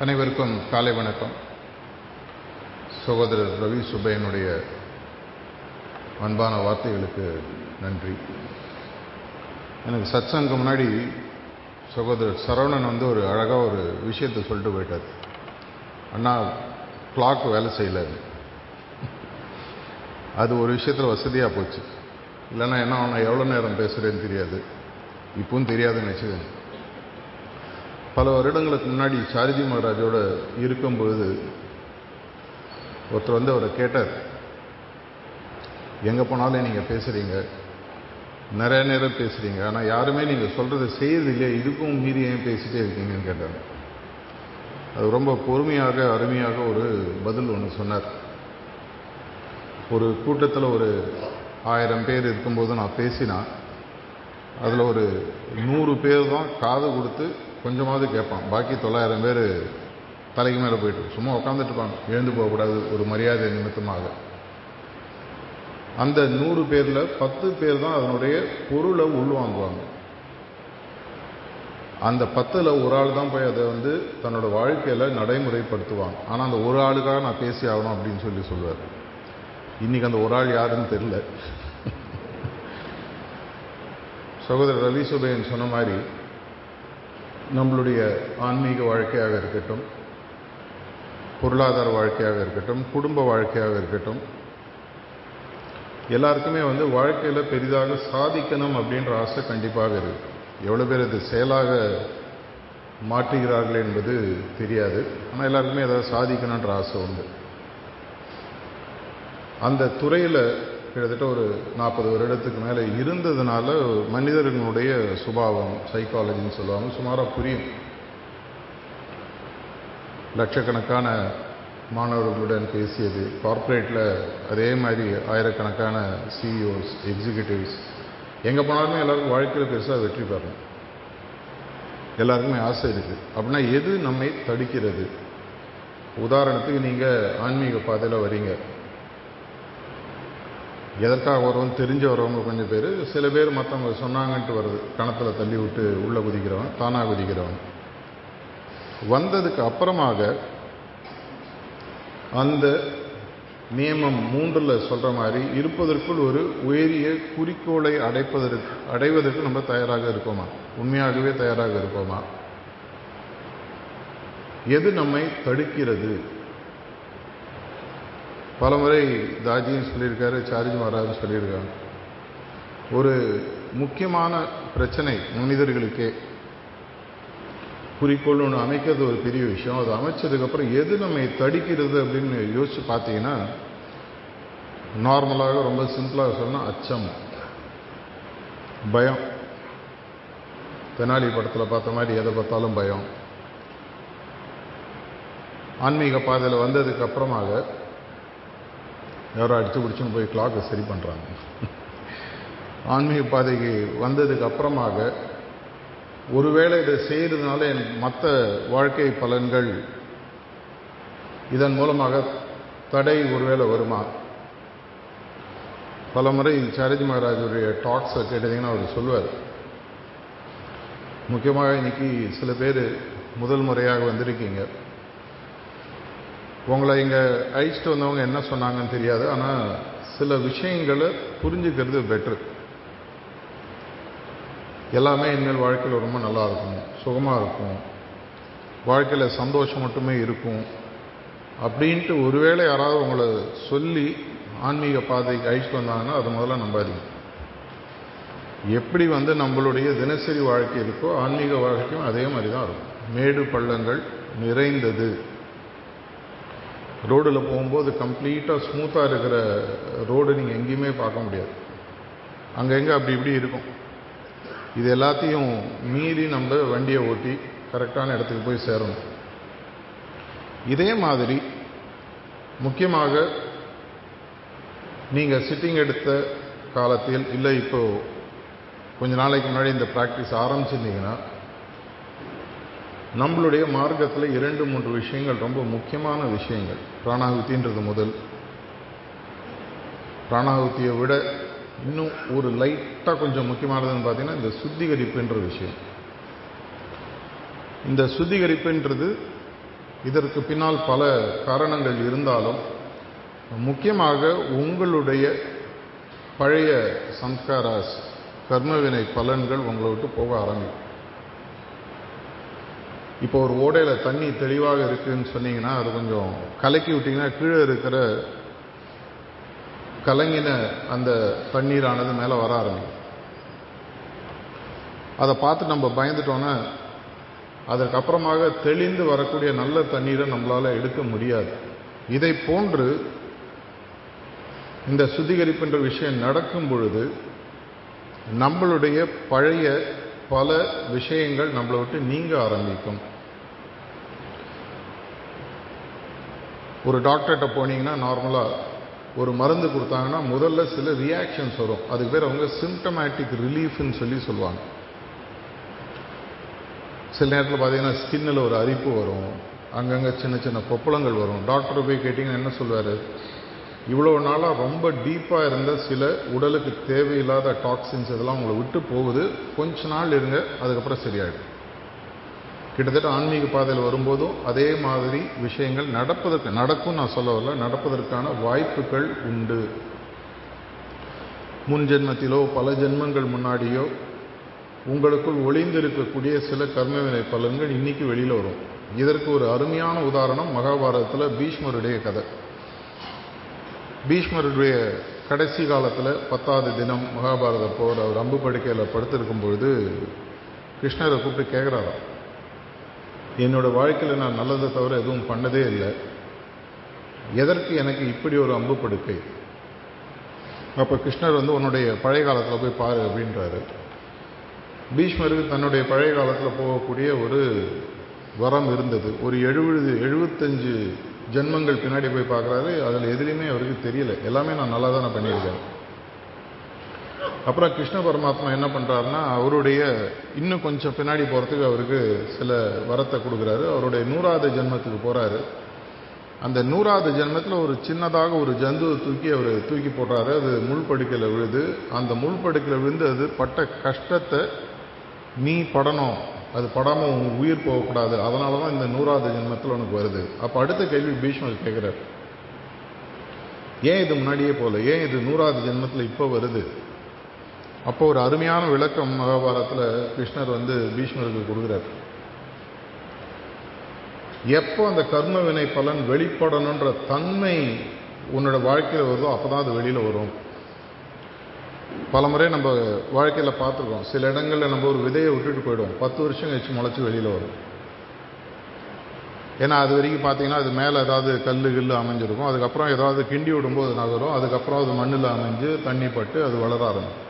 அனைவருக்கும் காலை வணக்கம். சகோதரர் ரவி சுபையனுடைய அன்பான வார்த்தைகளுக்கு நன்றி. எனக்கு சத்சங்கம் முன்னாடி சகோதரர் சரவணன் வந்து ஒரு அழகாக ஒரு விஷயத்தை சொல்லிட்டு போயிட்டார். அண்ணா கிளாக் வேலை செய்யல. அது ஒரு விஷயத்தில் வசதியாக போச்சு. இல்லைன்னா என்ன நான் எவ்வளோ நேரம் பேசுகிறேன்னு தெரியாது. இப்பவும் தெரியாதுன்னு வச்சுக்கோங்க பல வருடங்களுக்கு முன்னாடி சாரதி மகாராஜோட இருக்கும்பொழுது ஒருத்தர் வந்து அவரை கேட்டார். எங்கே போனாலும் நீங்கள் பேசுகிறீங்க நிறைய நேரம் பேசுகிறீங்க ஆனால் யாருமே நீங்கள் சொல்கிறத செய்யறது இல்லையா இதுக்கும் மீறி ஏன் பேசிகிட்டே இருக்கீங்கன்னு கேட்டார். அது ரொம்ப பொறுமையாக அருமையாக ஒரு பதில் ஒன்று சொன்னார். ஒரு கூட்டத்தில் ஒரு ஆயிரம் பேர் இருக்கும்போது நான் பேசினா அதில் ஒரு நூறு பேர் தான் காது கொடுத்து கொஞ்சமாவது கேட்பான். பாக்கி தொள்ளாயிரம் பேர் தலைக்கு மேலே போயிட்டு சும்மா உட்காந்துட்டு இருப்பாங்க எழுந்து போகக்கூடாது. ஒரு மரியாதை நிமித்தமாக. அந்த நூறு பேரில் பத்து பேர் தான் அதனுடைய பொருளை உள்வாங்குவாங்க. அந்த பத்தில் ஒரு ஆள் தான் போய் அதை வந்து தன்னோட வாழ்க்கையில் நடைமுறைப்படுத்துவாங்க ஆனால் அந்த ஒரு ஆளுக்காக நான் பேசி ஆகணும் அப்படின்னு சொல்லி சொல்லுவார். இன்னைக்கு அந்த ஒரு ஆள் யாருன்னு தெரியல. சகோதரர் ரவி சுபையன் சொன்ன மாதிரி நம்மளுடைய ஆன்மீக வாழ்க்கையாக இருக்கட்டும் பொருளாதார வாழ்க்கையாக இருக்கட்டும் குடும்ப வாழ்க்கையாக இருக்கட்டும் எல்லாருக்குமே வந்து வாழ்க்கையில் பெரிதாக சாதிக்கணும் அப்படின்ற ஆசை கண்டிப்பாக இருக்கு. எவ்வளோ பேர் இது செயலாக மாற்றுகிறார்கள் என்பது தெரியாது. ஆனால் எல்லாருக்குமே ஏதாவது சாதிக்கணுன்ற ஆசை உண்டு. அந்த துறையில் கிட்டத்தட்ட ஒரு நாற்பது வருடத்துக்கு மேலே இருந்ததுனால மனிதர்களுடைய சுபாவம் சைக்காலஜின்னு சொல்லுவாங்க சுமாராக புரியும். லட்சக்கணக்கான மாணவர்களுடன் பேசியது. கார்ப்பரேட்டில் அதே மாதிரி ஆயிரக்கணக்கான சிஇஓஸ் எக்ஸிக்யூட்டிவ்ஸ் எங்கே போனாலுமே எல்லாருக்கும் வாழ்க்கையில் பெருசாக வெற்றி பெறணும். எல்லாருக்குமே ஆசை இருக்குது அப்படின்னா எது நம்மை தடுக்கிறது? உதாரணத்துக்கு நீங்கள் ஆன்மீக பாதையில் வரீங்க. எதற்காக வருவோம் தெரிஞ்சு வரவங்க கொஞ்சம் பேர் சில பேர் மற்றவங்க சொன்னாங்கன்ட்டு வருது கணத்தில் தள்ளி விட்டு உள்ளே குதிக்கிறவன் தானாக குதிக்கிறவன். வந்ததுக்கு அப்புறமாக அந்த நியமம் மூன்றில் சொல்கிற மாதிரி இருப்பதற்குள் ஒரு உயரிய குறிக்கோளை அடைப்பதற்கு அடைவதற்கு நம்ம தயாராக இருக்கோமா? உண்மையாகவே தயாராக இருக்கோமா? எது நம்மை தடுக்கிறது? பலமுறை தாஜியும் சொல்லியிருக்காரு சார்ஜ் மகாராஜும் சொல்லியிருக்காங்க. ஒரு முக்கியமான பிரச்சனை மனிதர்களுக்கே. குறிக்கோள் ஒன்று அமைக்கிறது ஒரு பெரிய விஷயம். அது அமைச்சதுக்கப்புறம் எது நம்மை தடிக்கிறது அப்படின்னு யோசித்து பார்த்தீங்கன்னா நார்மலாக ரொம்ப சிம்பிளாக சொன்னால் அச்சம். பயம். தெனாலி படத்தில் பார்த்த மாதிரி எதை பார்த்தாலும் பயம். ஆன்மீக பாதையில் வந்ததுக்கு அப்புறமாக யாரோ அடித்து பிடிச்சின்னு போய் கிளாக்கை சரி பண்ணுறாங்க ஆன்மீக பாதைக்கு வந்ததுக்கு அப்புறமாக ஒருவேளை இதை செய்கிறதுனால என் மற்ற வாழ்க்கை பலன்கள் இதன் மூலமாக தடை ஒருவேளை வருமா? பல முறை சாரஜி மகாராஜுடைய டாக்ஸை கேட்டதீங்கன்னா அவர் சொல்லுவார். முக்கியமாக இன்னைக்கு சில பேர் முதல் முறையாக வந்திருக்கீங்க. உங்களை இங்கே அழிச்சிட்டு வந்தவங்க என்ன சொன்னாங்கன்னு தெரியாது ஆனால் சில விஷயங்களை புரிஞ்சுக்கிறது பெட்ரு எல்லாமே இனிமேல் வாழ்க்கையில் ரொம்ப நல்லா இருக்கும் சுகமாக இருக்கும் வாழ்க்கையில் சந்தோஷம் மட்டுமே இருக்கும் அப்படின்ட்டு ஒருவேளை யாராவது உங்களை சொல்லி ஆன்மீக பாதைக்கு அழிச்சிட்டு வந்தாங்கன்னா அது முதல்ல நம்பாதீங்க. எப்படி வந்து நம்மளுடைய தினசரி வாழ்க்கை இருக்கோ ஆன்மீக வாழ்க்கையும் அதே மாதிரி தான் இருக்கும். மேடு பள்ளங்கள் நிறைந்தது. ரோடில் போகும்போது கம்ப்ளீட்டாக ஸ்மூத்தாக இருக்கிற ரோடு நீங்கள் எங்கேயுமே பார்க்க முடியாது. அங்கங்கே அப்படி இப்படி இருக்கும். இது எல்லாத்தையும் மீறி நம்ம வண்டியை ஓட்டி கரெக்டான இடத்துக்கு போய் சேரணும். இதே மாதிரி முக்கியமாக நீங்கள் சிட்டிங் எடுத்த காலத்தில் இல்லை இப்போது கொஞ்ச நாளைக்கு முன்னாடி இந்த ப்ராக்டிஸ் ஆரம்பிச்சிருந்தீங்கன்னா நம்மளுடைய மார்க்கத்தில் இரண்டு மூன்று விஷயங்கள் ரொம்ப முக்கியமான விஷயங்கள். பிராணாகுத்தின்றது முதல். பிராணாகுத்தியை விட இன்னும் ஒரு லைட்டாக கொஞ்சம் முக்கியமானதுன்னு பார்த்தீங்கன்னா இந்த சுத்திகரிப்புன்ற விஷயம். இந்த சுத்திகரிப்புன்றது இதற்கு பின்னால் பல காரணங்கள் இருந்தாலும் முக்கியமாக உங்களுடைய பழைய சம்ஸ்காராஸ் கர்மவினை பலன்கள் உங்களை விட்டு போக ஆரம்பிக்கும். இப்போ ஒரு ஓடையில் தண்ணி தெளிவாக இருக்குன்னு சொன்னீங்கன்னா அது கொஞ்சம் கலக்கி விட்டிங்கன்னா கீழே இருக்கிற கலங்கின அந்த தண்ணீரானது மேலே வர ஆரம்பிக்கும். அதை பார்த்து நம்ம பயந்துட்டோன்னா அதற்கப்புறமாக தெளிந்து வரக்கூடிய நல்ல தண்ணீரை நம்மளால் எடுக்க முடியாது. இதை போன்று இந்த சுத்திகரிப்புன்ற விஷயம் நடக்கும் பொழுது நம்மளுடைய பழைய பல விஷயங்கள் நம்மளை விட்டு நீங்க ஆரம்பிக்கும். ஒரு டாக்டர்கிட்ட போனீங்கன்னா நார்மலாக ஒரு மருந்து கொடுத்தாங்கன்னா முதல்ல சில ரியாக்ஷன்ஸ் வரும். அதுக்கு பேர் அவங்க சிம்டமேட்டிக் ரிலீஃப்னு சொல்லி சொல்லுவாங்க. சில நேரத்தில் பார்த்தீங்கன்னா ஸ்கின்னில் ஒரு அரிப்பு வரும். அங்கங்கே சின்ன சின்ன கொப்பளங்கள் வரும். டாக்டர் போய் கேட்டிங்கன்னா என்ன சொல்வார் இவ்வளோ நாளாக ரொம்ப டீப்பாக இருந்த சில உடலுக்கு தேவையில்லாத டாக்ஸின்ஸ் இதெல்லாம் உங்களை விட்டு போகுது. கொஞ்ச நாள் இருங்க அதுக்கப்புறம் சரியாயிடும். கிட்டத்தட்ட ஆன்மீக பாதையில் வரும்போதும் அதே மாதிரி விஷயங்கள் நடப்பதற்கு நடக்கும் நான் சொல்ல வரல நடப்பதற்கான வாய்ப்புகள் உண்டு. முன் ஜென்மத்திலோ பல ஜென்மங்கள் முன்னாடியோ உங்களுக்குள் ஒளிந்திருக்கக்கூடிய சில கர்மவினை பலன்கள் இன்னைக்கு வெளியில் வரும். இதற்கு ஒரு அருமையான உதாரணம் மகாபாரதத்தில் பீஷ்மருடைய கதை. பீஷ்மருடைய கடைசி காலத்தில் பத்தாவது தினம் மகாபாரத போர் அவர் அம்பு படுக்கையில் படுத்திருக்கும் பொழுது கிருஷ்ணரை கூப்பிட்டு கேட்குறாராம் என்னோடய வாழ்க்கையில் நான் நல்லதை தவிர எதுவும் பண்ணதே இல்லை. எதற்கு எனக்கு இப்படி ஒரு அம்பு படுக்கை? அப்போ கிருஷ்ணர் வந்து உன்னுடைய பழைய காலத்தில் போய் பாரு அப்படின்றாரு. பீஷ்மருக்கு தன்னுடைய பழைய காலத்தில் போகக்கூடிய ஒரு வரம் இருந்தது. ஒரு எழுபது எழுபத்தஞ்சு ஜென்மங்கள் பின்னாடி போய் பார்க்குறாரு அதில் எதுலேயுமே அவருக்கு தெரியல. எல்லாமே நான் நல்லா தானே பண்ணியிருக்கேன். அப்புறம் கிருஷ்ண பரமாத்மா என்ன பண்ணுறாருன்னா அவருடைய இன்னும் கொஞ்சம் பின்னாடி போகிறதுக்கு அவருக்கு சில வரத்தை கொடுக்குறாரு. அவருடைய நூறாவது ஜென்மத்துக்கு போகிறாரு அந்த நூறாவது ஜென்மத்தில் ஒரு சின்னதாக ஒரு ஜந்துவை தூக்கி அவர் தூக்கி போடுறாரு. அது முள்படுக்கையில் விழுது. அந்த முள்படுக்கையில் விழுந்து அது பட்ட கஷ்டத்தை நீ படணும். அது படாமல் உன் உயிர் போகக்கூடாது. அதனால தான் இந்த நூறாவது ஜென்மத்தில் உனக்கு வருது. அப்போ அடுத்த கேள்வி பீஷ்மர் கேட்குறார். ஏன் இது முன்னாடியே போகல ஏன் இது நூறாவது ஜென்மத்தில் இப்போ வருது? அப்போ ஒரு அருமையான விளக்கம் மகாபாரத்தில் கிருஷ்ணர் வந்து பீஷ்மருக்கு கொடுக்குறார். எப்போ அந்த கர்ம வினை பலன் வெளிப்படணுன்ற தன்மை உன்னோட வாழ்க்கையில் வருதோ அப்போ தான் அது வெளியில் வரும். பல முறை நம்ம வாழ்க்கையில் பார்த்துருக்கோம். சில இடங்களில் நம்ம ஒரு விதையை விட்டுட்டு போயிடுவோம். பத்து வருஷம் கழிச்சு முளைச்சி வெளியில் வரும். ஏன்னா அது வரைக்கும் பார்த்தீங்கன்னா அது மேலே ஏதாவது கல் கில்லு அமைஞ்சிருக்கும். அதுக்கப்புறம் ஏதாவது கிண்டி விடும்போது நகரும். அதுக்கப்புறம் அது மண்ணில் அமைஞ்சு தண்ணி பட்டு அது வளர ஆரம்பிக்கும்.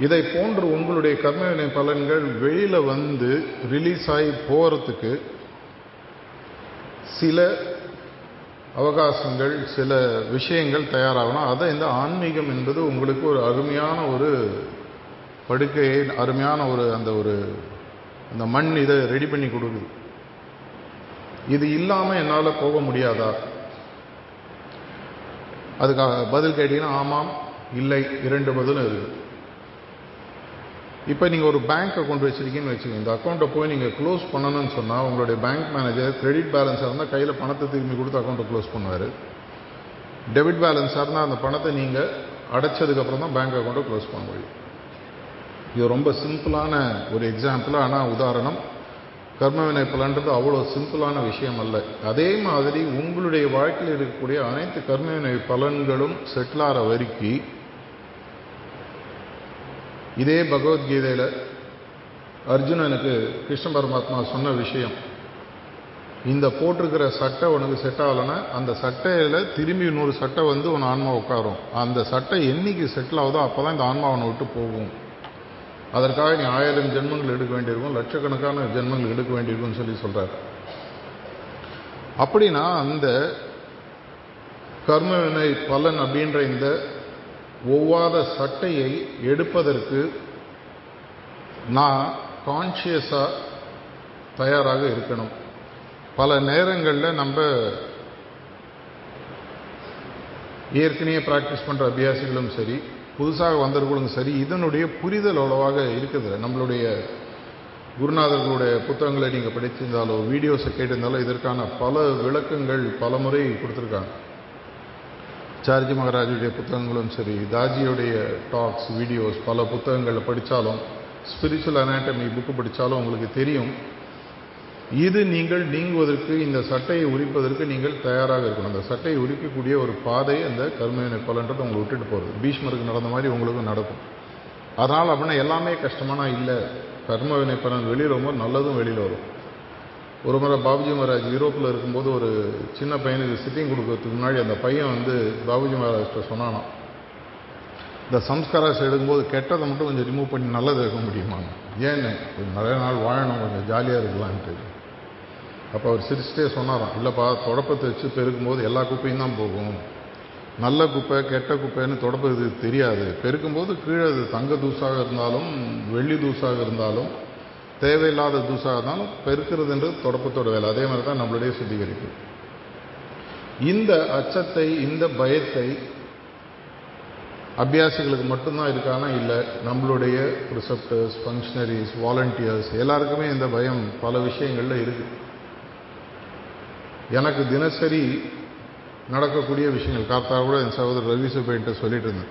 இதை போன்று உங்களுடைய கர்மவினை பலன்கள் வெளியில் வந்து ரிலீஸ் ஆகி போகிறதுக்கு சில அவகாசங்கள் சில விஷயங்கள் தயாராகணும். அதை இந்த ஆன்மீகம் என்பது உங்களுக்கு ஒரு அருமையான ஒரு படுக்கையை அருமையான ஒரு அந்த ஒரு அந்த மண் இதை ரெடி பண்ணி கொடுக்குது. இது இல்லாமல் என்னால் போக முடியாதா? அதுக்காக பதில் கேட்டிங்கன்னா ஆமாம் இல்லை இரண்டு பதிலும் இருக்குது இப்போ நீங்கள் ஒரு பேங்க் அக்கௌண்ட் வச்சுருக்கீங்கன்னு வச்சுக்கோங்க. இந்த அக்கௌண்ட்டை போய் நீங்கள் க்ளோஸ் பண்ணணும்னு சொன்னால் உங்களுடைய பேங்க் மேனேஜர் கிரெடிட் பேலன்ஸாக இருந்தால் கையில் பணத்தை திரும்பி கொடுத்து அக்கௌண்ட்டை க்ளோஸ் பண்ணுவார். டெபிட் பேலன்ஸாக இருந்தால் அந்த பணத்தை நீங்கள் அடைச்சதுக்கப்புறம் தான் பேங்க் அக்கௌண்ட்டை க்ளோஸ் பண்ண முடியும். இது ரொம்ப சிம்பிளான ஒரு எக்ஸாம்பிள் ஆனால் உதாரணம் கர்ம பலன்றது அவ்வளோ சிம்பிளான விஷயம் அல்ல. அதே மாதிரி உங்களுடைய வாழ்க்கையில் இருக்கக்கூடிய அனைத்து கர்மவினை பலன்களும் செட்டில் ஆகிற வரைக்கும் இதே பகவத்கீதையில் அர்ஜுனனுக்கு கிருஷ்ண பரமாத்மா சொன்ன விஷயம். இந்த போட்டிருக்கிற சட்டை உனக்கு செட் ஆகலைன்னா அந்த சட்டையில் திரும்பி இன்னொரு சட்டை வந்து உன் ஆன்மா உட்காரும். அந்த சட்டை என்னைக்கு செட்டில் ஆகுதோ அப்போ தான் இந்த ஆன்மா அவனை விட்டு போகும். அதற்காக நீ ஆயிரம் ஜென்மங்கள் எடுக்க வேண்டியிருக்கும் லட்சக்கணக்கான ஜென்மங்கள் எடுக்க வேண்டியிருக்கும்னு சொல்லி சொல்கிறார் அப்படின்னா அந்த கர்மவினை பலன் அப்படின்ற இந்த ஒவ்வாத சட்டையை எடுப்பதற்கு நான் கான்ஷியஸாக தயாராக இருக்கணும். பல நேரங்களில் நம்ம ஏற்கனவே ப்ராக்டிஸ் பண்ணுற அபியாசிகளும் சரி புதுசாக வந்தவர்களும் சரி இதனுடைய புரிதல் அவ்வளவாக இருக்குது நம்மளுடைய குருநாதர்களுடைய புத்தகங்களை நீங்கள் படிச்சிருந்தாலோ வீடியோஸை கேட்டிருந்தாலோ இதற்கான பல விளக்கங்கள் பல முறை கொடுத்துருக்காங்க. சார்ஜி மகாராஜுடைய புத்தகங்களும் சரி தாஜியுடைய டாக்ஸ் வீடியோஸ் பல புத்தகங்களை படித்தாலும் ஸ்பிரிச்சுவல் அனாட்டமி புக்கு படித்தாலும் உங்களுக்கு தெரியும். இது நீங்கள் நீங்குவதற்கு இந்த சட்டையை உரிப்பதற்கு நீங்கள் தயாராக இருக்கணும். அந்த சட்டையை உரிக்கக்கூடிய ஒரு பாதை அந்த கர்மவினை பலன்றது உங்களை விட்டுட்டு போகிறது பீஷ்மருக்கு நடந்த மாதிரி உங்களுக்கும் நடக்கும். அதனால் அப்படின்னா எல்லாமே கஷ்டமானா இல்லை. கர்மவினை பலன் வெளியில் வரும்போது நல்லதும் வெளியில் வரும். ஒரு முறை பாபுஜி மகாராஜ் யூரோப்பில் இருக்கும்போது ஒரு சின்ன பையனுக்கு சிட்டிங் கொடுக்கறதுக்கு முன்னாடி அந்த பையன் வந்து பாபுஜி மகாராஜ்கிட்ட சொன்னானான் இந்த சம்ஸ்காராஸ் எடுக்கும்போது கெட்டதை மட்டும் கொஞ்சம் ரிமூவ் பண்ணி நல்லதை எடுக்க முடியுமாங்க ஏன்னு நிறைய நாள் வாழணும் கொஞ்சம் ஜாலியாக இருக்கலான்ட்டு. அப்போ அவர் சிரிச்சிட்டே சொன்னாராம் இல்லைப்பா தொடப்பத்தை வச்சு பெருக்கும்போது எல்லா குப்பையும் தான் போகும். நல்ல குப்பை கெட்ட குப்பைன்னு தொடப்பது தெரியாது. பெருக்கும்போது கீழே அது தங்க தூசாக இருந்தாலும் வெள்ளி தூசாக இருந்தாலும் தேவையில்லாத தூசாக இருந்தாலும் பெருக்கிறதுன்றது தொடப்பத்தோட வேலை. அதே மாதிரி தான் நம்மளுடைய சுத்திகரிப்பு. இந்த அச்சத்தை இந்த பயத்தை அபியாசிகளுக்கு மட்டும்தான் இருக்கானா? இல்லை. நம்மளுடைய ரிசப்டர்ஸ் ஃபங்க்ஷனரிஸ் வாலண்டியர்ஸ் எல்லாருக்குமே இந்த பயம் பல விஷயங்களில் இருக்குது எனக்கு தினசரி நடக்கக்கூடிய விஷயங்கள் கார்த்தா கூட என் சகோதரர் ரவி சுப்பைன்ட்டு சொல்லிட்டு இருந்தேன்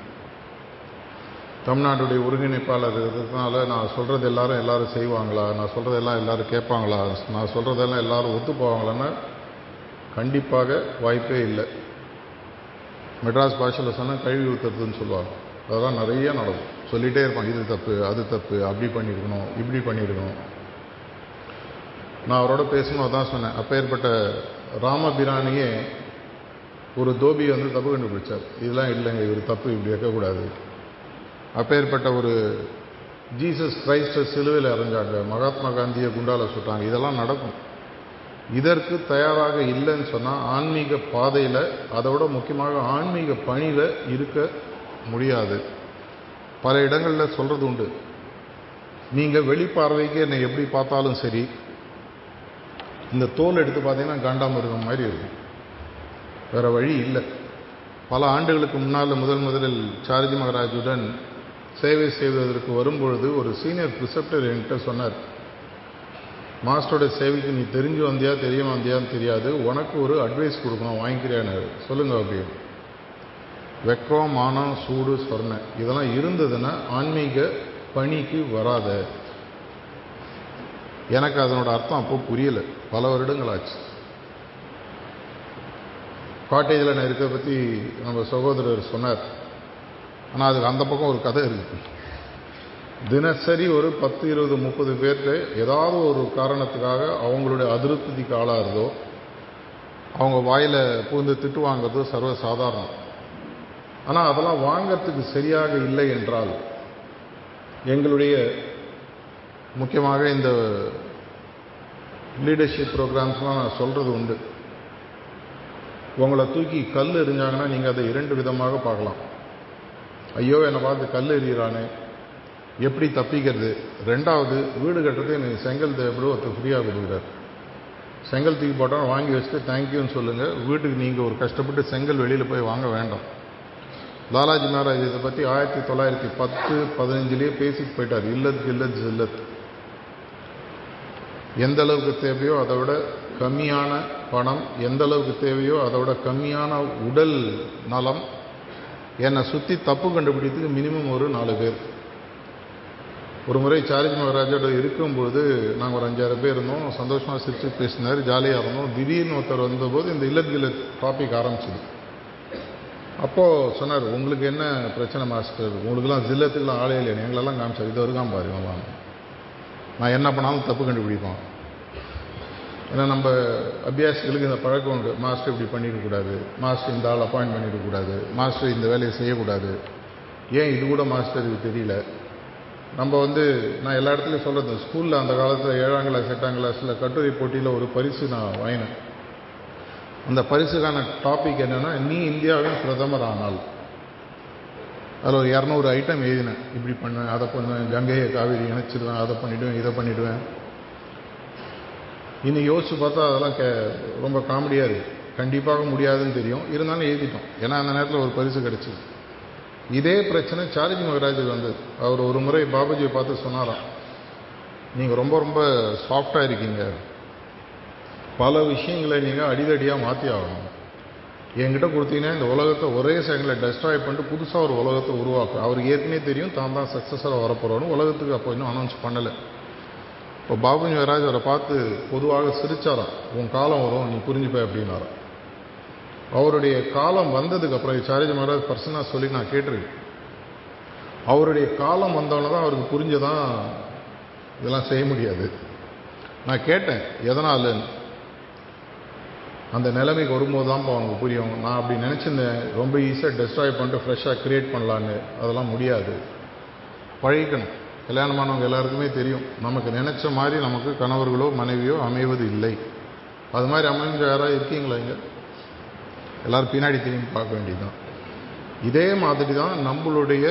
தமிழ்நாட்டுடைய ஒருங்கிணைப்பாளர் இருக்கிறதுனால நான் சொல்கிறது எல்லாரும் எல்லாரும் செய்வாங்களா? நான் சொல்கிறதெல்லாம் எல்லாரும் கேட்பாங்களா? நான் சொல்கிறதெல்லாம் எல்லாரும் ஒத்து போவாங்களான்னா கண்டிப்பாக வாய்ப்பே இல்லை. மெட்ராஸ் பாஷையில் சொன்னால் கழுவி ஊற்றுறதுன்னு சொல்லுவாங்க. அதெல்லாம் நிறைய நடக்கும். சொல்லிகிட்டே இருப்பான் இது தப்பு அது தப்பு அப்படி பண்ணியிருக்கணும் இப்படி பண்ணியிருக்கணும் நான் அவரோட பேசணும் அதான் சொன்னேன். அப்பேற்பட்ட ராமபிரானியே ஒரு தோபி வந்து தப்பு கண்டுபிடிச்சார். இதெல்லாம் இல்லைங்க இவர் தப்பு இப்படி வைக்கக்கூடாது அப்பேற்பட்ட ஒரு ஜீசஸ் கிரைஸ்ட சிலுவையில் அரைஞ்சாங்க மகாத்மா காந்தியை குண்டால சுட்டாங்க. இதெல்லாம் நடக்கும். இதற்கு தயாராக இல்லைன்னு சொன்னால் ஆன்மீக பாதையில் அதோட முக்கியமாக ஆன்மீக பணியில் இருக்க முடியாது. பல இடங்களில் சொல்கிறது உண்டு. நீங்கள் வெளிப்பார்வைக்கு என்னை எப்படி பார்த்தாலும் சரி இந்த தோல் எடுத்து பார்த்தீங்கன்னா காண்டாமிருகம் மாதிரி இருக்கும் வேறு வழி இல்லை. பல ஆண்டுகளுக்கு முன்னால் முதல் முதலில் சாரஜி மகராஜுடன் சேவை செய்வதற்கு வரும்பொழுது ஒரு சீனியர் ப்ரிசெப்டர் என்கிட்ட சொன்னார் மாஸ்டரோட சேவைக்கு நீ தெரிஞ்சு வந்தியா தெரியாம வந்தியான்னு தெரியாது. உனக்கு ஒரு அட்வைஸ் கொடுக்கணும் வாங்கிக்கிறியான்னு சொல்லுங்க அப்படின்னு வெக்கம் மானம் சூடு சொர்ண. இதெல்லாம் இருந்ததுன்னா ஆன்மீக பணிக்கு வராத. எனக்கு அதனோட அர்த்தம் அப்போ புரியலை. பல வருடங்கள் ஆச்சு காட்டேஜில் நான் இருக்கிறத பற்றி நம்ம சகோதரர் சொன்னார். ஆனால் அதுக்கு அந்த பக்கம் ஒரு கதை இருக்குது தினசரி ஒரு பத்து இருபது முப்பது பேர்கிட்ட ஏதாவது ஒரு காரணத்துக்காக அவங்களுடைய அதிருப்திக்கு ஆளாகிறதோ அவங்க வாயில் பூந்து திட்டு வாங்குறதோ சர்வ சாதாரணம் ஆனால் அதெல்லாம் வாங்கிறதுக்கு சரியாக இல்லை என்றால் எங்களுடைய முக்கியமாக இந்த லீடர்ஷிப் ப்ரோக்ராம்ஸ்லாம் நான் சொல்கிறது உண்டு. உங்களை தூக்கி கல் எறிஞ்சாங்கன்னா நீங்கள் அதை இரண்டு விதமாக பார்க்கலாம். ஐயோ என்னை பார்த்து கல் எறிகிறானே. எப்படி தப்பிக்கிறது? ரெண்டாவது வீடு கட்டுறது எனக்கு செங்கல் தேவைப்படும் ஒருத்தர் ஃப்ரீயாக கொடுக்குறாரு. செங்கல் தூக்கி போட்டால் வாங்கி வச்சுட்டு தேங்க்யூன்னு சொல்லுங்கள் வீட்டுக்கு நீங்கள் ஒரு கஷ்டப்பட்டு செங்கல் வெளியில் போய் வாங்க வேண்டாம். லாலாஜி மகாராஜ் இதை பற்றி ஆயிரத்தி தொள்ளாயிரத்தி பத்து பதினஞ்சுலேயே பேசிட்டு போயிட்டார். இல்லத் இல்லத் ஜில்லத். எந்த அளவுக்கு தேவையோ அதை விட கம்மியான பணம் எந்த அளவுக்கு தேவையோ அதை விட கம்மியான உடல் நலம் என்னை சுற்றி தப்பு கண்டுபிடிக்கிறதுக்கு மினிமம் ஒரு நாலு பேர். ஒரு முறை சாரிஜ் மகாராஜோட இருக்கும்போது நாங்கள் ஒரு அஞ்சாறு பேர் இருந்தோம். சந்தோஷமாக சிரித்து பேசினார் ஜாலியாக இருந்தோம். திடீர்னு ஒருத்தர் வந்தபோது இந்த இல்லத் கில்லத் டாபிக் ஆரம்பிச்சிது. அப்போது சொன்னார் உங்களுக்கு என்ன பிரச்சனை மாஸ்டர் உங்களுக்குலாம் ஜில்லத்துக்குலாம் ஆளே இல்லை எங்களெல்லாம் காமிச்சார். இது வரைக்கும் பாரு நான் என்ன பண்ணாலும் தப்பு கண்டுபிடிப்போம் ஏன்னா நம்ம அபியாசிகளுக்கு இந்த பழக்கம் உண்டு. மாஸ்டர் இப்படி பண்ணிடக்கூடாது. மாஸ்டர் இந்த ஆள் அப்பாயின்ட் பண்ணிடக்கூடாது. மாஸ்டர் இந்த வேலையை செய்யக்கூடாது. ஏன் இது கூட மாஸ்டருக்கு தெரியல? நம்ம வந்து நான் எல்லா இடத்துலையும் சொல்கிறது ஸ்கூலில் அந்த காலத்தில் ஏழாம் கிளாஸ் எட்டாம் கிளாஸில் கட்டுரை போட்டியில் ஒரு பரிசு நான் வாங்கினேன். அந்த பரிசுக்கான டாபிக் என்னென்னா நீ இந்தியாவின் பிரதமர் ஆனால். அதில் ஒரு இரநூறு ஐட்டம் எழுதினேன். இப்படி பண்ணுவேன் அதை பண்ணுவேன் கங்கையை காவிரி இணைச்சிடுவேன் அதை பண்ணிவிடுவேன் இதை பண்ணிவிடுவேன் இன்னும் யோசிச்சு பார்த்தா அதெல்லாம் கே ரொம்ப காமெடியாக இருக்குது கண்டிப்பாக முடியாதுன்னு தெரியும். இருந்தாலும் எழுதிட்டோம் ஏன்னா அந்த நேரத்தில் ஒரு பரிசு கிடச்சிது. இதே பிரச்சனை சார்ஜி மகராஜுக்கு வந்தது. அவர் ஒரு முறை பாபுஜியை பார்த்து சொன்னாராம். நீங்கள் ரொம்ப ரொம்ப சாஃப்டாக இருக்கீங்க. பல விஷயங்களை நீங்கள் அடிதடியாக மாற்றி ஆகணும். என்கிட்ட கொடுத்தீங்கன்னா இந்த உலகத்தை ஒரே செகண்டில் டெஸ்ட்ராய் பண்ணிட்டு புதுசாக ஒரு உலகத்தை உருவாக்கு. அவருக்கு ஏற்கனவே தெரியும். தான் தான் சக்ஸஸராக வரப்போகிறோன்னு உலகத்துக்கு அப்போ இன்னும் அனௌன்ஸ் பண்ணலை. இப்போ பாபு ஜெயராஜ் அவரை பார்த்து பொதுவாக சிரிச்சாராம். உன் காலம் வரும் நீ புரிஞ்சுப்ப அப்படின்னாராம். அவருடைய காலம் வந்ததுக்கு அப்புறம் சாரிஜி மகாராஜ் பர்சனாக சொல்லி நான் கேட்டிருக்கேன். அவருடைய காலம் வந்தவொடனே தான் அவருக்கு புரிஞ்சதான் இதெல்லாம் செய்ய முடியாது. நான் கேட்டேன் எதனால்? அந்த நிலைமைக்கு வரும்போது தான் அவனுக்கு புரியும். நான் அப்படி நினச்சிருந்தேன் ரொம்ப ஈஸியாக டெஸ்ட்ராய் பண்ணிட்டு ஃப்ரெஷ்ஷாக க்ரியேட் பண்ணலான்னு. அதெல்லாம் முடியாது. பழகிக்கணும். கல்யாணமானவங்க எல்லாருக்குமே தெரியும். நமக்கு நினச்ச மாதிரி நமக்கு கணவர்களோ மனைவியோ அமைவது இல்லை. அது மாதிரி அமைஞ்ச யாராவது இருக்கீங்களா இங்கே? எல்லோரும் பின்னாடி திரும்பி பார்க்க வேண்டியதுதான். இதே மாதிரி தான் நம்மளுடைய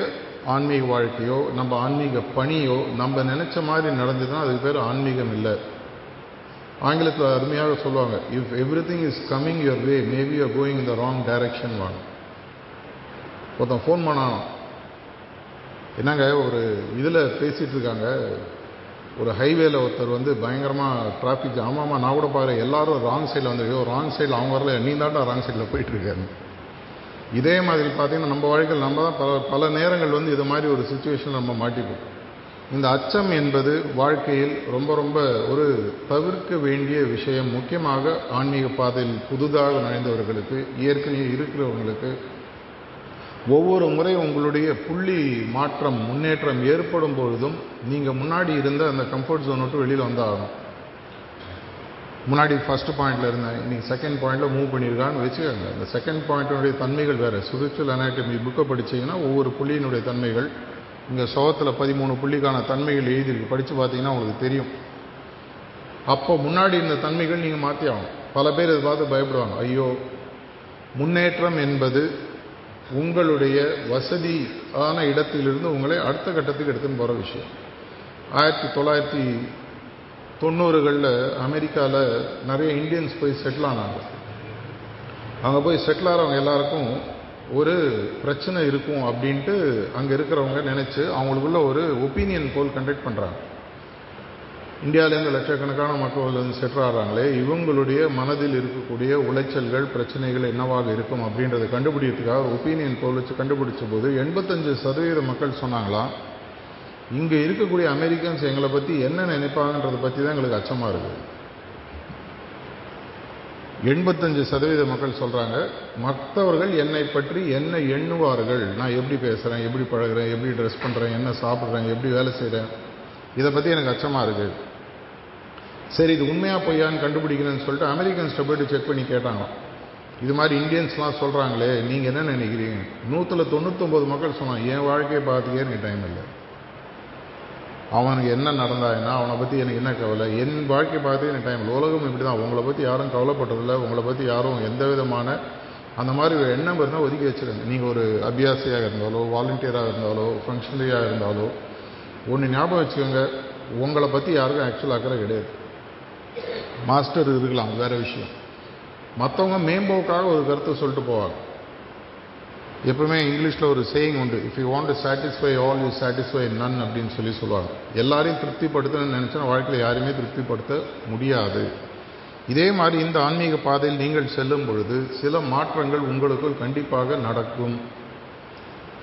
ஆன்மீக வாழ்க்கையோ நம்ம ஆன்மீக பணியோ நம்ம நினச்ச மாதிரி நடந்ததுன்னா அதுக்கு பேர் ஆன்மீகம் இல்லை. ஆங்கிலத்தில் அருமையாக சொல்லுவாங்க if everything is coming your way maybe you're going in the wrong direction வாங்க. ஒருத்தன் ஃபோன் பண்ணான் என்னங்க ஒரு இதில் பேசிகிட்டு இருக்காங்க ஒரு ஹைவேல ஒருத்தர் வந்து பயங்கரமாக டிராஃபிக் ஆமாம்மா நான் கூட பார்க்குறேன் எல்லாரும் ராங் சைடில் வந்து ராங் சைடில் அவங்க வரல நீ தாண்டா ராங் சைடில் போயிட்டுருக்காரு. இதே மாதிரி பார்த்தீங்கன்னா நம்ம வாழ்க்கையில் நம்ம தான் பல பல நேரங்கள் வந்து இது மாதிரி ஒரு சுச்சுவேஷன் நம்ம மாட்டிப்போம். இந்த அச்சம் என்பது வாழ்க்கையில் ரொம்ப ரொம்ப ஒரு தவிர்க்க வேண்டிய விஷயம். முக்கியமாக ஆன்மீக பாதையில் புதுதாக நுழைந்தவர்களுக்கு ஏற்கனவே இருக்கிறவங்களுக்கு ஒவ்வொரு முறை உங்களுடைய புள்ளி மாற்றம் முன்னேற்றம் ஏற்படும் பொழுதும் நீங்கள் முன்னாடி இருந்த அந்த கம்ஃபர்ட் ஜோன் விட்டு வெளியில் வந்தாகணும். முன்னாடி ஃபர்ஸ்ட் பாயிண்ட்டில் இருந்தேன் இன்னைக்கு செகண்ட் பாயிண்ட்டில் மூவ் பண்ணியிருக்கான்னு வச்சுக்கோங்க. இந்த செகண்ட் பாயிண்டினுடைய தன்மைகள் வேறு. சுரிச்சுவல் அனாட்டமி புக்கை படித்தீங்கன்னா ஒவ்வொரு புள்ளியினுடைய தன்மைகள் இங்கே சோகத்தில் பதிமூணு புள்ளிக்கான தன்மைகள் எழுதியிருக்கு. படித்து பார்த்தீங்கன்னா உங்களுக்கு தெரியும். அப்போ முன்னாடி இந்த தன்மைகள் நீங்கள் மாற்றி ஆகணும் பல பேர் இதை பார்த்து பயப்படுவாங்க. ஐயோ முன்னேற்றம் என்பது உங்களுடைய வசதியான இடத்திலிருந்து உங்களை அடுத்த கட்டத்துக்கு எடுத்துன்னு போகிற விஷயம். ஆயிரத்தி தொள்ளாயிரத்தி தொண்ணூறுகளில் அமெரிக்காவில் நிறைய இந்தியன்ஸ் போய் செட்டில் ஆனாங்க. அங்கே போய் செட்டில் ஆகிறவங்க எல்லாருக்கும் ஒரு பிரச்சனை இருக்கும் அப்படின்ட்டு அங்கே இருக்கிறவங்க நினச்சி அவங்களுக்குள்ள ஒரு ஒப்பீனியன் போல் கண்டக்ட் பண்ணுறாங்க இந்தியாவிலேருந்து லட்சக்கணக்கான மக்கள் வந்து செட்டில் ஆகிறாங்களே இவங்களுடைய மனதில் இருக்கக்கூடிய உளைச்சல்கள் பிரச்சனைகள் என்னவாக இருக்கும் அப்படின்றத கண்டுபிடிக்கிறதுக்காக ஒப்பீனியன் போல் வச்சு கண்டுபிடிச்ச போது எண்பத்தஞ்சு சதவீத மக்கள் சொன்னாங்களாம் இங்கே இருக்கக்கூடிய அமெரிக்கன்ஸ் எங்களை பற்றி என்ன நினைப்பாங்கன்றதை பற்றி தான் எங்களுக்கு அச்சமாக இருக்குது எண்பத்தஞ்சு சதவீத மக்கள் சொல்கிறாங்க மற்றவர்கள் என்னை பற்றி என்ன எண்ணுவார்கள் நான் எப்படி பேசுகிறேன் எப்படி பழகிறேன் எப்படி ட்ரெஸ் பண்ணுறேன் என்ன சாப்பிட்றேன் எப்படி வேலை செய்கிறேன் இதை பற்றி எனக்கு அச்சமாக இருக்குது சரி இது உண்மையாக பொய்யான்னு கண்டுபிடிக்கணும்னு சொல்லிட்டு அமெரிக்கன்ஸ்ட்டை போய்ட்டு செக் பண்ணி கேட்டாங்க. இது மாதிரி இந்தியன்ஸ்லாம் சொல்கிறாங்களே நீங்கள் என்ன நினைக்கிறீங்க? நூற்றில் தொண்ணூத்தொம்பது மக்கள் சொன்னான் என் வாழ்க்கையை பார்த்துக்கே எனக்கு டைம் இல்லை. அவனுக்கு என்ன நடந்தா என்ன அவனை பற்றி எனக்கு என்ன கவலை? என் வாழ்க்கையை பார்த்து எனக்கு டைம் இல்லை. உலகம் இப்படி தான் உங்களை பற்றி யாரும் கவலைப்பட்டதில்லை. உங்களை பற்றி யாரும் எந்த விதமான அந்த மாதிரி ஒரு எண்ணம் இருந்தால் ஒதுக்கி வச்சுருங்க. நீங்கள் ஒரு அபியாசியாக இருந்தாலோ வாலண்டியராக இருந்தாலோ ஃபங்க்ஷனரியாக இருந்தாலோ ஒன்று ஞாபகம் வச்சுக்கோங்க. உங்களை பற்றி யாருக்கும் ஆக்சுவல் அக்கறை கிடையாது. மாஸ்டர் இருக்கலாம் வேறு விஷயம். மற்றவங்க மேம்போக்காக ஒரு கருத்தை சொல்லிட்டு போவாங்க. எப்பவுமே இங்கிலீஷில் ஒரு சேயிங் உண்டு if you want to satisfy all you satisfy none அப்படின்னு சொல்லி சொல்லுவாங்க. எல்லாரையும் திருப்திப்படுத்தணும்னு நினச்சா வாழ்க்கையில் யாரையுமே திருப்திப்படுத்த முடியாது. இதே மாதிரி இந்த ஆன்மீக பாதையில் நீங்கள் செல்லும் பொழுது சில மாற்றங்கள் உங்களுக்குள் கண்டிப்பாக நடக்கும்.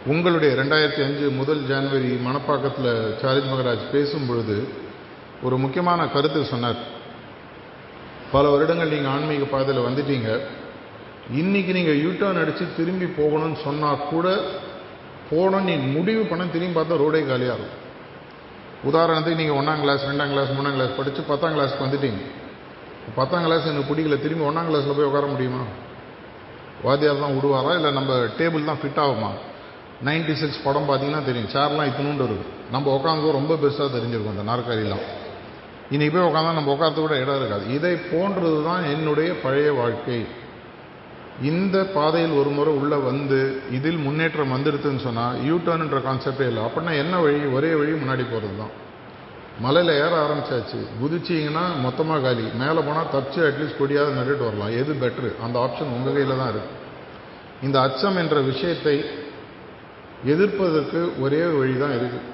உங்களுடைய ரெண்டாயிரத்தி அஞ்சு முதல் ஜனவரி மணப்பாக்கத்தில் சாரிஜ் மகராஜ் பேசும் பொழுது ஒரு முக்கியமான கருத்து சொன்னார். பல வருடங்கள் நீங்கள் ஆன்மீக பாதையில் வந்துட்டீங்க. இன்னைக்கு நீங்கள் யூட்டர்ன் அடித்து திரும்பி போகணும்னு சொன்னால் கூட போகணும்னு நீ முடிவு பண்ண திரும்பி பார்த்தா ரோடே காலியாக இருக்கும். உதாரணத்துக்கு நீங்கள் ஒன்றாம் கிளாஸ் ரெண்டாம் கிளாஸ் மூணாம் கிளாஸ் படித்து பத்தாம் கிளாஸ்க்கு வந்துட்டீங்க. பத்தாம் கிளாஸ் எனக்கு பிடிக்கல திரும்பி ஒன்றாம் கிளாஸில் போய் உட்கார முடியுமா? வாத்தியார் தான் விடுவாரா? இல்லை நம்ம டேபிள் தான் ஃபிட் ஆகுமா? நைன்டி சிக்ஸ் படம் பார்த்தீங்கன்னா தெரியும். சேர்லாம் இத்தினூண்டு இருக்குது நம்ம உட்காந்து ரொம்ப பெருசாக தெரிஞ்சிருக்கும் அந்த நாற்காலிலாம். இன்னைக்கு போய் உட்காந்தா நம்ம உட்காந்து கூட இடம் இருக்காது. இதை போன்றது தான் என்னுடைய பழைய வாழ்க்கை. இந்த பாதையில் ஒரு முறை உள்ளே வந்து இதில் முன்னேற்றம் வந்துடுதுன்னு சொன்னால் யூ டர்ன்ன்ற கான்செப்டே இல்லை. அப்படின்னா என்ன வழி? ஒரே வழி முன்னாடி போகிறது தான் மலையில் ஏற ஆரம்பிச்சாச்சு. குதிச்சிங்கன்னா மொத்தமாக காலி. மேலே போனால் தப்பிச்சு அட்லீஸ்ட் கொடியாவது நட்டுட்டு வரலாம். எது பெட்ரு அந்த ஆப்ஷன் உங்கள் கையில் தான் இருக்குது இந்த அச்சம் என்ற விஷயத்தை எதிர்ப்பதற்கு ஒரே வழி தான் இருக்குது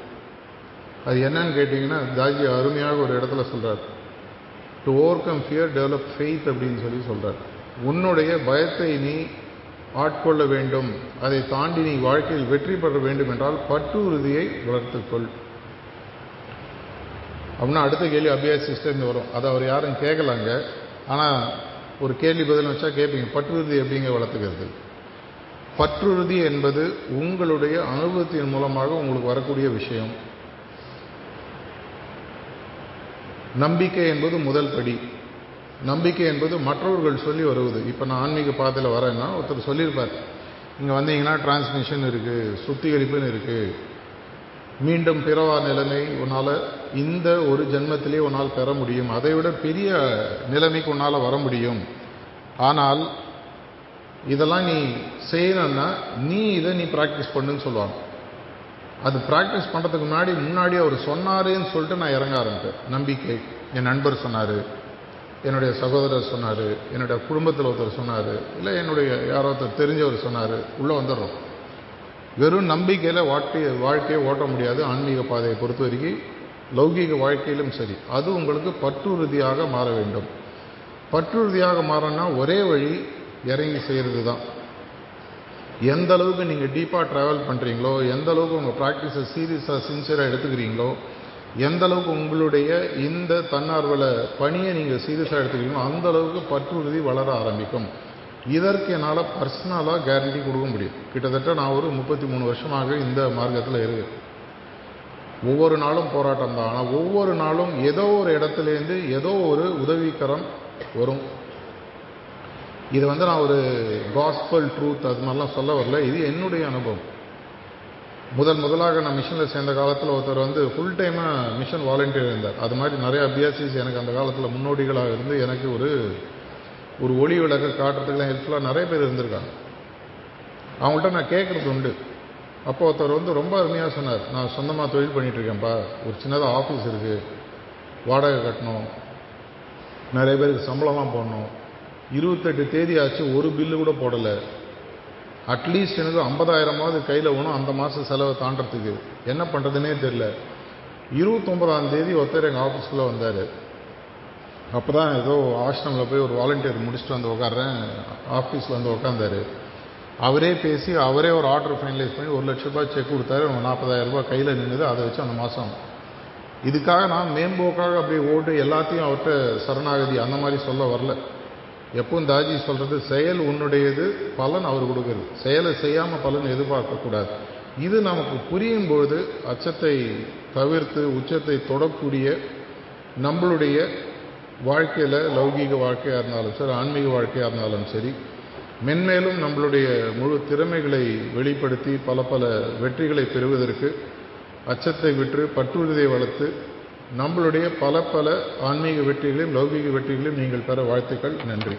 அது என்னன்னு கேட்டிங்கன்னா தாஜி அருமையாக ஒரு இடத்துல சொல்கிறார் to overcome fear develop faith அப்படின்னு சொல்லி சொல்கிறார் உன்னுடைய பயத்தை நீ ஆட்கொள்ள வேண்டும். அதை தாண்டி நீ வாழ்க்கையில் வெற்றி பெற வேண்டும் என்றால் பற்று உறுதியை வளர்த்துக்கொள் அப்படின்னா அடுத்த கேள்வி அபியாஸ் சிஸ்டம் வரும். அதை அவர் யாரும் கேட்கலாங்க. ஆனால் ஒரு கேள்வி பதில் வச்சா கேட்பீங்க. பற்றுறுதி எப்படிங்க வளர்த்துக்கிறது? பற்றுறுதி என்பது உங்களுடைய அனுபவத்தின் மூலமாக உங்களுக்கு வரக்கூடிய விஷயம். நம்பிக்கை என்பது முதல் படி. நம்பிக்கை என்பது மற்றவர்கள் சொல்லி வருவது. இப்போ நான் ஆன்மீக பாதையில் வரேன்னா ஒருத்தர் சொல்லியிருப்பார். இங்கே வந்தீங்கன்னா டிரான்ஸ்மிஷன் இருக்குது சுத்திகரிப்புன்னு இருக்குது மீண்டும் பிறவா நிலைமை உன்னால் இந்த ஒரு ஜென்மத்திலே உன்னால் பெற முடியும். அதை விட பெரிய நிலைமைக்கு உன்னால் வர முடியும். ஆனால் இதெல்லாம் நீ செய்யணும்னா நீ இதை நீ ப்ராக்டிஸ் பண்ணுன்னு சொல்லுவாங்க. அது ப்ராக்டிஸ் பண்ணுறதுக்கு முன்னாடி முன்னாடி அவர் சொன்னாருன்னு சொல்லிட்டு நான் இறங்க ஆரம்பித்தேன். நம்பிக்கை. என் நண்பர் சொன்னார். என்னுடைய சகோதரர் சொன்னார். என்னுடைய குடும்பத்தில் ஒருத்தர் சொன்னார். இல்லை என்னுடைய யாரோ ஒருத்தர் தெரிஞ்சவர் சொன்னார். உள்ளே வந்துடுறோம். வெறும் நம்பிக்கையில் வாழ்க்கையை வாழ்க்கையை ஓட்ட முடியாது. ஆன்மீக பாதையை பொறுத்த வரைக்கும் லௌகீக வாழ்க்கையிலும் சரி. அது உங்களுக்கு பற்றுறுதியாக மாற வேண்டும். பற்றுறுதியாக மாறணும்னா ஒரே வழி இறங்கி செய்கிறது தான் எந்த அளவுக்கு நீங்கள் டீப்பாக ட்ராவல் பண்ணுறீங்களோ எந்த அளவுக்கு உங்கள் ப்ராக்டிஸை சீரியஸாக சின்சியராக எடுத்துக்கிறீங்களோ எந்த அளவுக்கு உங்களுடைய இந்த தன்னார்வல பணியை நீங்கள் சீரியஸாக எடுத்துக்கிறீங்களோ அந்த அளவுக்கு பற்றுறுதி வளர ஆரம்பிக்கும். இதற்கு என்னால் பர்சனலாக கேரண்டி கொடுக்க முடியும். கிட்டத்தட்ட நான் ஒரு முப்பத்தி மூணு வருஷமாக இந்த மார்க்கத்தில் இருக்கேன். ஒவ்வொரு நாளும் போராட்டம் தான். ஆனால் ஒவ்வொரு நாளும் ஏதோ ஒரு இடத்துலேருந்து ஏதோ ஒரு உதவிக்கரம் வரும். இது வந்து நான் ஒரு காஸ்பல் ட்ரூத் அது மாதிரிலாம் சொல்ல வரல. இது என்னுடைய அனுபவம். முதல் முதலாக நான் மிஷனில் சேர்ந்த காலத்தில் ஒருத்தர் வந்து ஃபுல் டைமாக மிஷன் வாலண்டியர் இருந்தார். அது மாதிரி நிறைய அபியாசிஸ் எனக்கு அந்த காலத்தில் முன்னோடிகளாக இருந்து எனக்கு ஒரு ஒரு ஒளி விளக்க காட்டுறதுக்குலாம் ஹெல்ப்ஃபுல்லாக நிறைய பேர் இருந்திருக்காங்க. அவங்கள்ட்ட நான் கேட்குறது உண்டு. அப்போ ஒருத்தர் வந்து ரொம்ப அருமையாக சொன்னார். நான் சொந்தமாக தொழில் பண்ணிகிட்ருக்கேன்ப்பா ஒரு சின்னதாக ஆஃபீஸ் இருக்குது வாடகை கட்டணும். நிறைய பேருக்கு சம்பளம்லாம் போடணும். இருபத்தெட்டு தேதி ஆச்சு ஒரு பில்லு கூட போடலை. அட்லீஸ்ட் எனக்கு ஐம்பதாயிரமாவது கையில் வேணும் அந்த மாதம் செலவை தாண்டறதுக்கு. என்ன பண்ணுறதுனே தெரில இருபத்தொம்பதாம் தேதி ஒருத்தர் எங்கள் ஆஃபீஸ்க்குள்ளே வந்தார். அப்போ தான் ஏதோ ஆசிரமில் போய் ஒரு வாலண்டியர் முடிச்சுட்டு வந்து உட்காடுறேன் ஆஃபீஸில் வந்து உட்காந்தாரு அவரே பேசி அவரே ஒரு ஆர்டர் ஃபைனலைஸ் பண்ணி ஒரு லட்ச ரூபாய் செக் கொடுத்தாரு. நாற்பதாயிரம் ரூபாய் கையில் நின்றுது அதை வச்சு அந்த மாதம் இதுக்காக நான் மேம்போக்காக அப்படியே ஓட்டு எல்லாத்தையும் அவர்கிட்ட சரணாகதி அந்த மாதிரி சொல்ல வரல. எப்பவும் தாஜி சொல்கிறது செயல் உன்னுடையது பலன் அவர் கொடுக்குறது. செயலை செய்யாமல் பலன் எதிர்பார்க்கக்கூடாது. இது நமக்கு புரியும் பொழுது அச்சத்தை தவிர்த்து உச்சத்தை தொடக்கூடிய நம்மளுடைய வாழ்க்கையில் லௌகீக வாழ்க்கையாக இருந்தாலும் சரி ஆன்மீக வாழ்க்கையாக இருந்தாலும் சரி மென்மேலும் நம்மளுடைய முழு திறமைகளை வெளிப்படுத்தி பல பல வெற்றிகளை பெறுவதற்கு அச்சத்தை விற்று பற்றுறுதியை வளர்த்து நம்மளுடைய பல பல ஆன்மீக வெற்றிகளையும் லௌகீக வெற்றிகளையும் நீங்கள் பெற வாழ்த்துக்கள். நன்றி.